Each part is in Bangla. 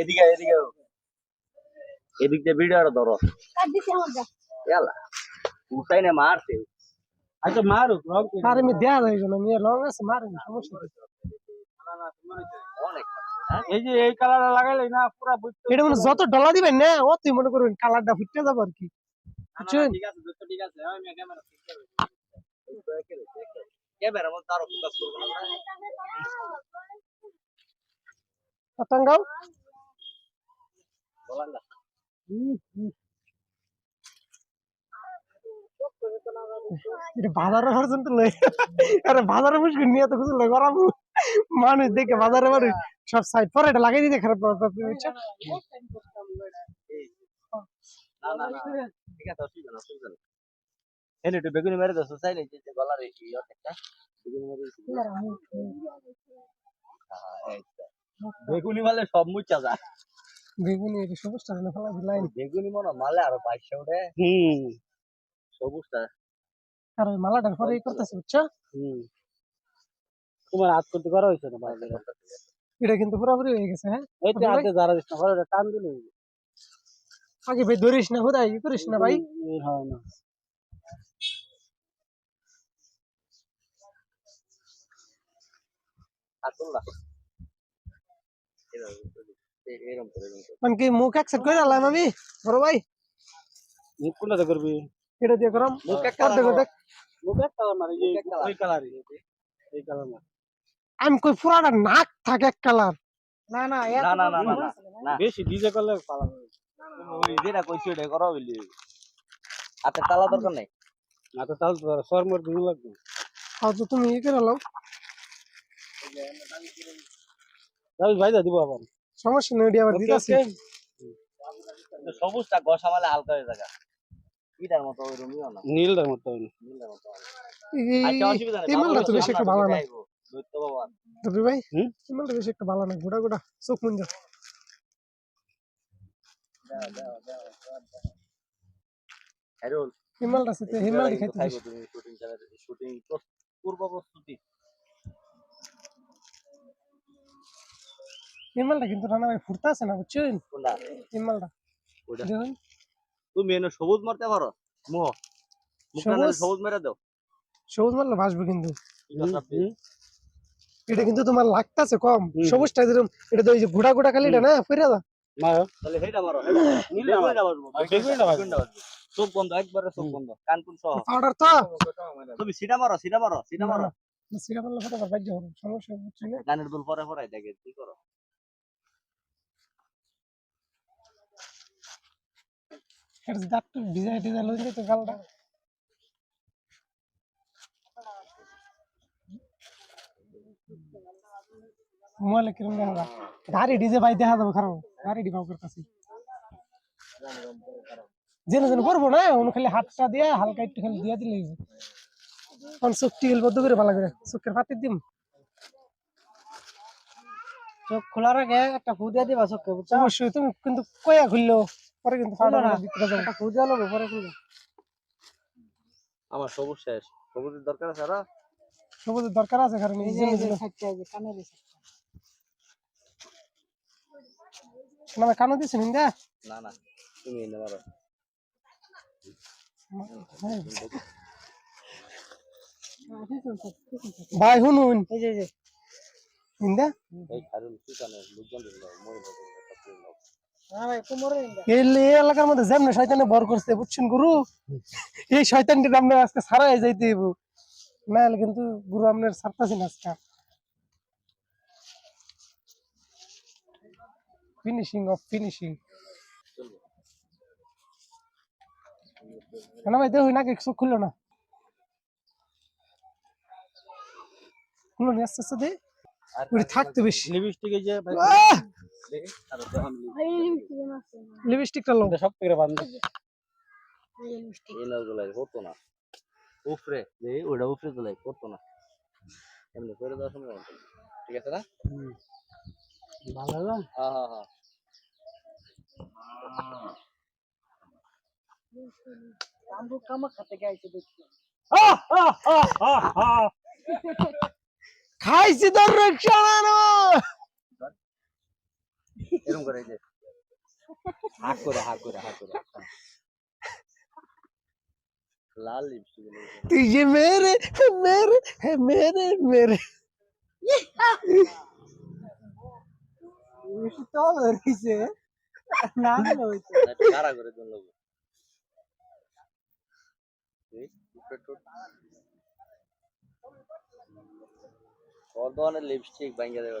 এদিকে এদিকে এদিক দিয়ে ভিডিওটা ধরো। এলা উঠাই না মারছে আচ্ছা মারো রং আরে আমি দেয়া যাইবে না মেয়ে লং আছে মারেন সমস্যা অনেক এই যে এই কালার লাগাইলে না পুরা বুঝতে এটা মানে যত ডলা দিবেন না অতই মনে করবেন কালারটা ফুটতে যাব আর কি। বুঝছেন? ঠিক আছে দোস্ত ঠিক আছে আমি ক্যামেরা ক্যামেরা মধ্যে তারও ফোকাস করব না। পতঙ্গাও বলান না এটা বাজারে পর্যন্ত লই আরে বাজারে মুশকিল নিয়ে তো কিছু লই করাবো মানুষ দেখে বাজারে মানুষ সব সাইড পরে এটা লাগাই দিতে খারাপ বুঝছ? না না না ঠিক আছে অসুবিধা না অসুবিধা না এনে একটু বেগুনি মেরে চাই না যে গলার এই অর্ধেকটা বেগুনি মেরে। হ্যাঁ। বেগুনি মালে সব মুচা যায় বেগুনি এটা সবুজটা না ফেলা লাইন বেগুনি মনে মালে আরও বাইশে ওঠে হুম। সবুজটা। আর ওই মালাটার পরে ই করতেছে বুঝছ? হুম। তোমার হাত করতে করা হয়েছে না বাইরে এটা কিন্তু পুরোপুরি হয়ে গেছে হ্যাঁ? এই তো হাতে যারা দিস না করে ওটা টান দিলে আগে ভাই ধরিস না হুদাই ই করিস না ভাই। হয় না। আসল না এরকম করে মানে কি মুখ অ্যাকসেপ্ট করে আলাম আমি বড় ভাই। মুখ কোনটা করবি এটা দিয়ে মুখ এক কালার দেখ। মুখ এক কালার মানে এই কালার। এই কালার না আমি কই পুরাটা নাক থাকে এক কালার। না না না না না না বেশি ডিজে করলে পালা ওই যেটা কইছি ওটা করো বলি। আতে তালা দরকার নাই? না তো তাল ধর সর মোর দিন লাগবে। তো তুমি ই করে লাও ভাই দা দিব আবার। সমস্যা নেই আবার দিতাছি। সবুজটা হালকা হয়ে মতো ওই রুমিও না। মতো মতো বেশি ভালো গোটা গোটা চোখ শুটিং শুটিং পূর্ব প্রস্তুতি। এই মালটা কিন্তু রান্না ভাই ফুটতে আছে না বুঝছেন কোনটা? এই মালটা ওইটা। দেখুন তুমি এনে সবুজ মারতে পারো? মোহ। মুখটা সবুজ? মেরে দাও। সবুজ মারলে ভাসবে কিন্তু। এটা কিন্তু তোমার লাগতাছে কম। সবুজটা যেরকম এটা তো ওই যে গোটা গোটা খালিটা না ফিরে দাও। মারো। তাহলে সেইটা মারো নীলটা মারো। মারবো বেগুনিটা মারবো। চোখ বন্ধ একবারে চোখ বন্ধ। কানপুন সহ। পাউডার তো। তুমি সিটা মারো সিটা মারো সিটা মারো। সিরা মারলে ফটো বাজ্য সমস্যা হচ্ছে না। গানের দুল পরে পরে দেখে কি করো। এটা দাঁত ভিজাই টিজাই লই তো গালটা। কিরম দেখা গাড়ি ডিজে ভাই দেখা যাবে খারাপ। গাড়ি কাছে জেনে জেনে করব না খালি হাতটা দিয়ে, হালকা একটু খালি দিয়ে দিলে। কারণ চোখটি গেল বদ্ধ করে ভালো করে, চোখের পাতি দিম। চোখ খোলার আগে একটা ফু দিয়ে দিবা চোখে অবশ্যই, তুমি কিন্তু কয়া খুললো? পরে কিন্তু আমার সবুজ শেষ। সবুজের দরকার আছে আর? সবুজের দরকার আছে এই যে কানে না না না তুমি এনে ভাই শুনুন। এই যে যে। এই কি কানে? লোকজন দিল মই এই লে- এই এলাকার মধ্যে যেমন শয়তানে বর করছে বুঝছেন গুরু? এই শয়তানটি আমরা আজকে সারাই যাইতে হইব। না কিন্তু গুরু আপনার ছাড়তাছি না আজকে ফিনিশিং অফ ফিনিশিং ভাই দেখুন না খুললো না। খুললো নি আস্তে আস্তে দে। থাকতে বেশি। লিপস্টিক যে লিপস্টিকটা লো সব থেকে বান্ধ এনে গুলাই করতো না। উফরে যে ওটা উফরে গুলাই করতো না। এমনি করে দেওয়ার সময় ঠিক আছে না? ভালো না? হ্যাঁ হ্যাঁ হ্যাঁ। খাইছি তোর রিক্সা এরকম করে এই যে হাক করে হাক করে হাক করে লাল লিপস্টিক তুই যে মেরে মেরে মেরে মেরে তো রইছে না হইছে কারা করে দিন লোক ওর লিপস্টিক ভাঙ্গা দেবে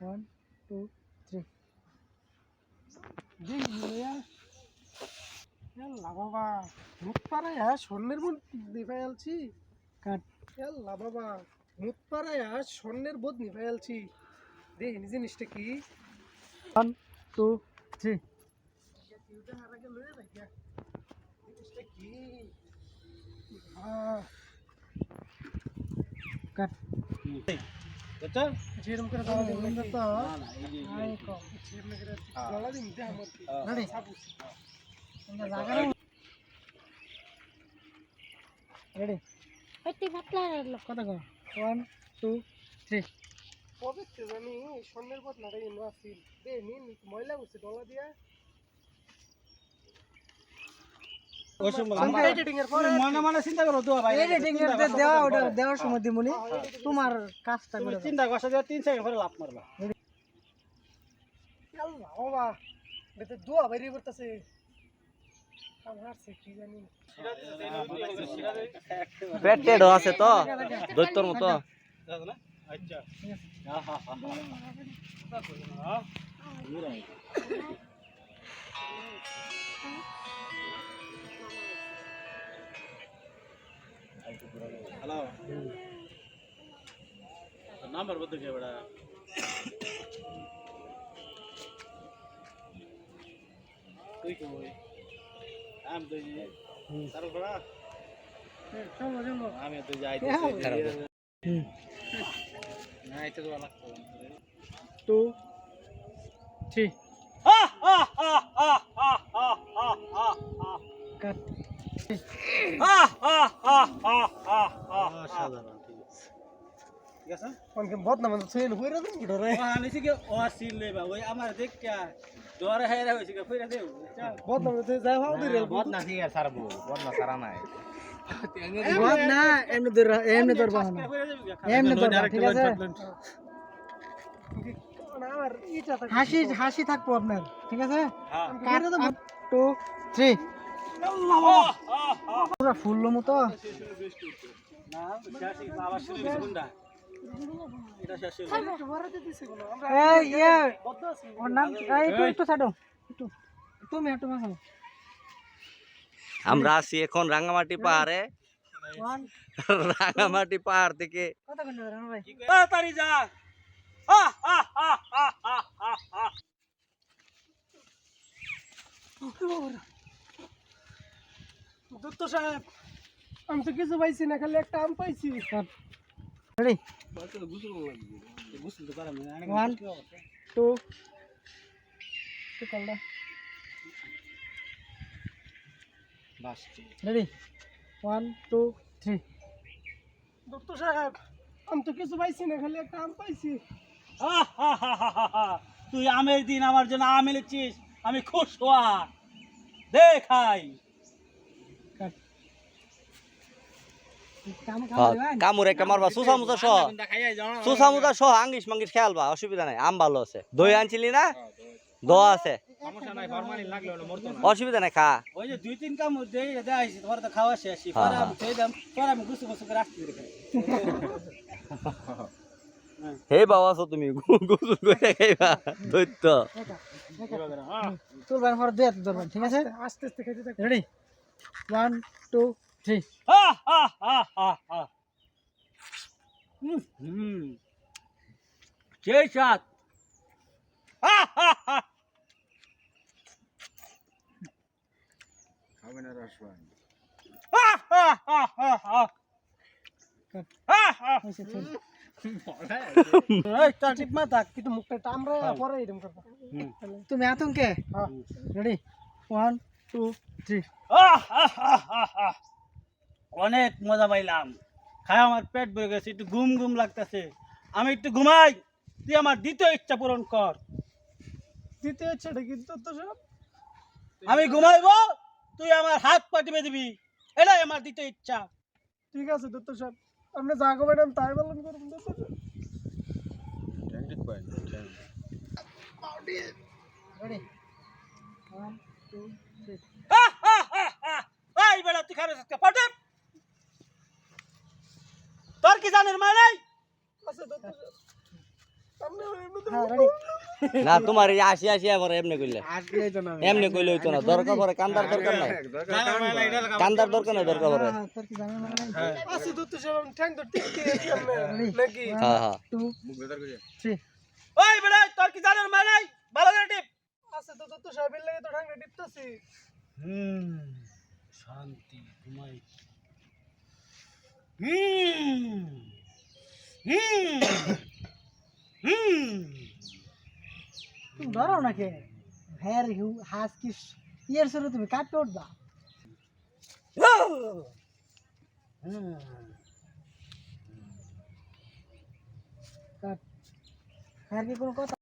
ওয়ান টু থ্রি আল্লাহ বাবা মুখ পাড়ায় হ্যাঁ স্বর্ণের বোধ নিভাই আলছি। কাট আল্লাহ বাবা মুখ পাড়ায় হ্যাঁ স্বর্ণের বোধ নিভাই আলছি। দেখি জিনিসটা কি? One two three cut বুঝছো যেরকম করে দাও দিন তো আই কো যেরকম করে গলা দিন দে আমার রেডি আমরা জায়গা রেডি একটি পাতলা রইল কত কো ওয়ান টু থ্রি পবিত্র জানি স্বর্ণের পথ লাগাই নো আসিল দে নিন ময়লা বসে ডলা দিয়া তোমার কাজটা তুমি করে দাও। চিন্তা করছ যে তিন সেকেন্ড পরে লাভ মারবা। বাবা দোয়া বাইরে করতেছে। আমার সে কি জানি। পেটেড আছে তো দৈত্যর মতো। আচ্ছা। নাম্বার বলতে কে বড়া তুই কই আম তুই সারো বড়া চলো চলো আমি তো যাই না এটা বদনাম ছেলে হইরা দিন কি ওই আমার দেখ ফিরে বদনাম তো যাই ভাও দিরে ঠিক আছে সারবো বদ সারা নাই বাদ এমনি ধর এমনি ধরবা না এমনি ধরবা ঠিক আছে হাসি হাসি থাকব আপনার ঠিক আছে? কাট টু থ্রি পুরো ফুললো মতো? আমরা ইয়ে আছি এখন রাঙ্গামাটি পাহাড়ে। ওয়ান রাঙ্গামাটি পাহাড় থেকে। কত ঘণ্টা ধরে ভাই? তাড়াতাড়ি যা। দত্ত সাহেব আমি তো কিছু পাইছি না খালি একটা আম পাইছি। রেডি? না one two ready? One two three Dutta সাহেব আমি তো কিছু পাইছি না খালি একটা আম পাইছি। তুই আমের দিন আমার জন্য আম এনেছিস আমি খুশ হওয়া। দেখাই কাট কাম কাম হ্যাঁ, দিবেন কামুর একটা মারবা। সুসা মুসা সহ। সুসা মুসা সহ আঙ্গিস মাঙ্গিস খেয়ালবা অসুবিধা নাই আম ভালো আছে। দই আনছিলি না? দ আছে। অসুবিধা নাই খা। ওই যে দুই তিন কাম তোমার তো খাওয়া শেষ। আমি খেয়ে দাম পরে আমি গুছু গুছু করে আসতে হে বাবা আছো তুমি? গুজু করে খাইবা দৈত্য তুলবেন পর দুই হাত ধরবেন ঠিক আছে? আস্তে আস্তে খেতে ready one two Sí. ¡Ah, ah, ah, ah, ah! ¡Qué chat! ¡Ah, ah, ah! খাবেন আর আসবেন তুমি আতঙ্কে রেডি ওয়ান টু থ্রি অনেক মজা পাইলাম। খায় আমার পেট ভরে গেছে একটু ঘুম ঘুম লাগতেছে। আমি একটু ঘুমাই তুই আমার দ্বিতীয় ইচ্ছা পূরণ কর। দ্বিতীয় ইচ্ছাটা কিন্তু তো সব। আমি ঘুমাইবো তুই আমার হাত পা টিপে দিবি। এটাই আমার দ্বিতীয় ইচ্ছা। ঠিক আছে দত্ত সাহেব আপনি যা করবেন আমি তাই পালন করুন দত্ত সাহেব। এই বেটা তুই খাবে আজকে? পাটে তোর কি জানের মা নাই আচ্ছা হ্যাঁ রেডি না তোমার আসি আসি আবার এমনি কইলে। এমনি কইলে হইতো না। দরকার পরে কান্দার দরকার নাই। কান্দার দরকার নাই দরকার পরে ওই বেটা তোর কি জানের মা নাই ভালো করে টিপ। আচ্ছা তো দত্ত সাহেবের লাগে তো টিপতেছি। হুম শান্তি ঘুমাই। তুমি ধরো নাকি? ভের হিউ, হাস কি ইয়ের সরে তুমি কাটতে উঠবা? কাট আর কি কোনো কথা?